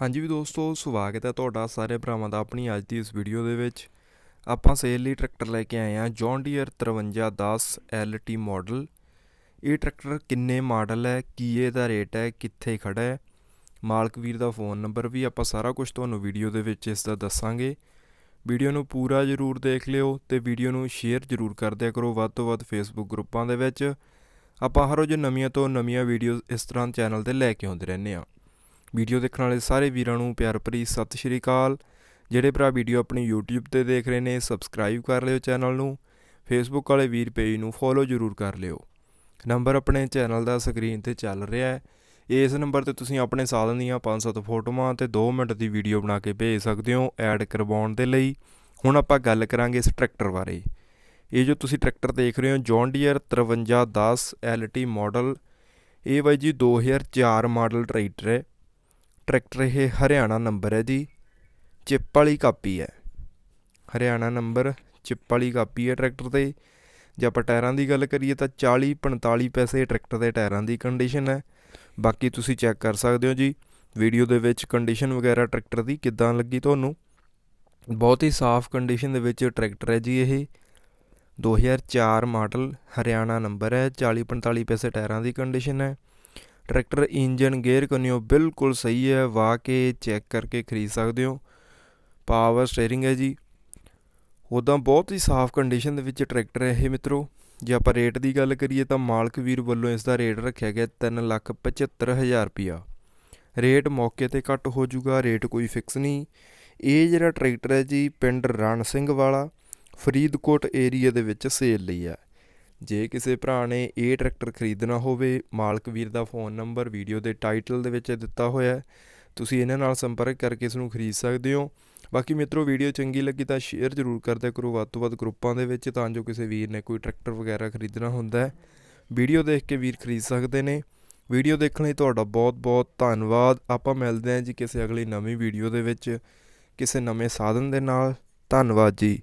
ਹਾਂਜੀ ਵੀ ਦੋਸਤੋ, ਸਵਾਗਤ ਹੈ ਤੁਹਾਡਾ ਸਾਰੇ ਭਰਾਵਾਂ ਦਾ ਆਪਣੀ ਅੱਜ ਦੀ ਇਸ ਵੀਡੀਓ ਦੇ ਵਿੱਚ। ਆਪਾਂ ਸੇਲ ਲਈ ਟਰੈਕਟਰ ਲੈ ਕੇ ਆਏ ਹਾਂ ਜੌਨ ਡੀਅਰ 5310 LT ਮਾਡਲ ਇਹ ਟਰੈਕਟਰ ਕਿੰਨੇ ਮਾਡਲ ਹੈ, ਕੀ ਇਹਦਾ ਰੇਟ ਹੈ, ਕਿੱਥੇ ਖੜਾ ਹੈ? ਮਾਲਕ ਵੀਰ ਦਾ ਫੋਨ ਨੰਬਰ ਵੀ ਆਪਾਂ ਸਾਰਾ ਕੁਝ ਤੁਹਾਨੂੰ ਵੀਡੀਓ ਦੇ ਵਿੱਚ ਇਸ ਦਾ ਦੱਸਾਂਗੇ। ਵੀਡੀਓ ਨੂੰ ਪੂਰਾ ਜ਼ਰੂਰ ਦੇਖ ਲਿਓ ਤੇ ਵੀਡੀਓ ਨੂੰ ਸ਼ੇਅਰ ਜ਼ਰੂਰ ਕਰ ਦਿਆ ਕਰੋ ਵੱਧ ਤੋਂ ਵੱਧ ਫੇਸਬੁੱਕ ਗਰੁੱਪਾਂ ਦੇ ਵਿੱਚ। ਆਪਾਂ ਹਰ ਰੋਜ਼ ਨਵੀਆਂ ਤੋਂ ਨਵੀਆਂ ਵੀਡੀਓਜ਼ ਇਸ ਤਰ੍ਹਾਂ ਚੈਨਲ ਤੇ ਲੈ ਕੇ ਆਉਂਦੇ ਰਹਿੰਦੇ ਹਾਂ। ਵੀਡੀਓ ਦੇਖਣ ਵਾਲੇ ਸਾਰੇ ਵੀਰਾਂ ਨੂੰ ਪਿਆਰ ਭਰੀ ਸਤਿ ਸ਼੍ਰੀ ਅਕਾਲ। ਜਿਹੜੇ ਭਰਾ ਵੀਡੀਓ ਆਪਣੀ YouTube ਤੇ ਦੇਖ ਰਹੇ ਨੇ ਸਬਸਕ੍ਰਾਈਬ ਕਰ ਲਿਓ ਚੈਨਲ ਨੂੰ। ਫੇਸਬੁੱਕ ਵਾਲੇ ਵੀਰ ਪੇਜ ਨੂੰ ਫੋਲੋ ਜ਼ਰੂਰ ਕਰ ਲਿਓ। ਨੰਬਰ ਆਪਣੇ ਚੈਨਲ ਦਾ ਸਕਰੀਨ ਤੇ ਚੱਲ ਰਿਹਾ ਹੈ। ਇਸ ਨੰਬਰ ਤੇ ਤੁਸੀਂ ਆਪਣੇ ਸਾਧਨ ਦੀਆਂ 5-7 ਫੋਟੋਆਂ ਤੇ 2 ਮਿੰਟ ਦੀ ਵੀਡੀਓ ਬਣਾ ਕੇ ਭੇਜ ਸਕਦੇ ਹੋ ਐਡ ਕਰਵਾਉਣ ਦੇ ਲਈ। ਹੁਣ ਆਪਾਂ ਗੱਲ ਕਰਾਂਗੇ ਇਸ ਟਰੈਕਟਰ ਬਾਰੇ। ਇਹ ਜੋ ਤੁਸੀਂ ਟਰੈਕਟਰ ਦੇਖ ਰਹੇ ਹੋ ਜੌਨ ਡੀਅਰ 5310 LT ਮਾਡਲ ਇਹ ਬਾਈ ਜੀ 2004 ਮਾਡਲ ਟਰੈਕਟਰ ਹੈ। ਟਰੈਕਟਰ ਇਹ ਹਰਿਆਣਾ ਨੰਬਰ ਹੈ ਜੀ, ਚਿੱਪ ਵਾਲੀ ਕਾਪੀ ਹੈ। ਹਰਿਆਣਾ ਨੰਬਰ, ਚਿੱਪ ਵਾਲੀ ਕਾਪੀ ਹੈ ਟਰੈਕਟਰ ਤੇ। ਜੇ ਆਪਾਂ ਟਾਇਰਾਂ ਦੀ ਗੱਲ ਕਰੀਏ ਤਾਂ 40 45 ਪੈਸੇ ਟਰੈਕਟਰ ਦੇ ਟਾਇਰਾਂ ਦੀ ਕੰਡੀਸ਼ਨ ਹੈ। ਬਾਕੀ ਤੁਸੀਂ ਚੈੱਕ ਕਰ ਸਕਦੇ ਹੋ ਜੀ, ਵੀਡੀਓ ਦੇ ਵਿੱਚ ਕੰਡੀਸ਼ਨ ਵਗੈਰਾ ਟਰੈਕਟਰ ਦੀ ਕਿੱਦਾਂ ਲੱਗੀ ਤੁਹਾਨੂੰ। ਬਹੁਤ ਹੀ ਸਾਫ਼ ਕੰਡੀਸ਼ਨ ਦੇ ਵਿੱਚ ਟਰੈਕਟਰ ਹੈ ਜੀ ਇਹ। 2004 ਮਾਡਲ ਹਰਿਆਣਾ ਨੰਬਰ ਹੈ 40 45 ਪੈਸੇ ਟਾਇਰਾਂ ਦੀ ਕੰਡੀਸ਼ਨ ਹੈ। ਟਰੈਕਟਰ ਇੰਜਨ ਗੇਅਰ ਕੰਨਿਓ ਬਿਲਕੁਲ ਸਹੀ ਹੈ ਵਾ ਕੇ ਚੈੱਕ ਕਰਕੇ ਖਰੀਦ ਸਕਦੇ ਹੋ। ਪਾਵਰ ਸਟੀਅਰਿੰਗ ਹੈ ਜੀ। ਉਦਾਂ ਬਹੁਤ ਹੀ ਸਾਫ਼ ਕੰਡੀਸ਼ਨ ਦੇ ਵਿੱਚ ਟਰੈਕਟਰ ਹੈ ਇਹ ਮਿੱਤਰੋ। ਜੇ ਆਪਾਂ ਰੇਟ ਦੀ ਗੱਲ ਕਰੀਏ ਤਾਂ ਮਾਲਕ ਵੀਰ ਵੱਲੋਂ ਇਸ ਦਾ ਰੇਟ ਰੱਖਿਆ ਗਿਆ 375000 ਰੁਪਿਆ ਰੇਟ ਮੌਕੇ ਤੇ ਘੱਟ ਹੋ ਜਾਊਗਾ, ਰੇਟ ਕੋਈ ਫਿਕਸ ਨਹੀਂ। ਇਹ ਜਿਹੜਾ ਟਰੈਕਟਰ ਹੈ ਜੀ, ਪਿੰਡ ਰਣ ਸਿੰਘ ਵਾਲਾ, ਫਰੀਦਕੋਟ ਏਰੀਆ ਦੇ ਵਿੱਚ ਸੇਲ ਲਈ ਹੈ। ਜੇ ਕਿਸੇ ਭਰਾ ਨੇ ਇਹ ਟਰੈਕਟਰ ਖਰੀਦਣਾ ਹੋਵੇ, ਮਾਲਕ ਵੀਰ ਦਾ ਫੋਨ ਨੰਬਰ, ਵੀਡੀਓ ਦੇ ਟਾਈਟਲ ਦੇ ਵਿੱਚ ਦਿੱਤਾ ਹੋਇਆ ਹੈ। ਤੁਸੀਂ ਇਹਨਾਂ ਨਾਲ ਸੰਪਰਕ ਕਰਕੇ ਇਸ ਨੂੰ ਖਰੀਦ ਸਕਦੇ ਹੋ। ਬਾਕੀ ਮਿੱਤਰੋ, ਵੀਡੀਓ ਚੰਗੀ ਲੱਗੀ ਤਾਂ ਸ਼ੇਅਰ ਜ਼ਰੂਰ ਕਰਦਿਆ ਕਰੋ। ਵੱਧ ਤੋਂ ਵੱਧ ਗਰੁੱਪਾਂ ਦੇ ਵਿੱਚ ਤਾਂ ਜੋ ਕਿਸੇ ਵੀਰ ਨੇ ਕੋਈ ਟਰੈਕਟਰ ਵਗੈਰਾ ਖਰੀਦਣਾ ਹੁੰਦਾ ਹੈ। ਵੀਡੀਓ ਦੇਖ ਕੇ ਵੀਰ ਖਰੀਦ ਸਕਦੇ ਨੇ। ਵੀਡੀਓ ਦੇਖਣ ਲਈ ਤੁਹਾਡਾ ਬਹੁਤ ਬਹੁਤ ਧੰਨਵਾਦ। ਆਪਾਂ ਮਿਲਦੇ ਹਾਂ ਜੀ ਕਿਸੇ ਅਗਲੀ ਨਵੀਂ ਵੀਡੀਓ ਦੇ ਵਿੱਚ, ਕਿਸੇ ਨਵੇਂ ਸਾਧਨ ਦੇ ਨਾਲ। ਧੰਨਵਾਦ ਜੀ।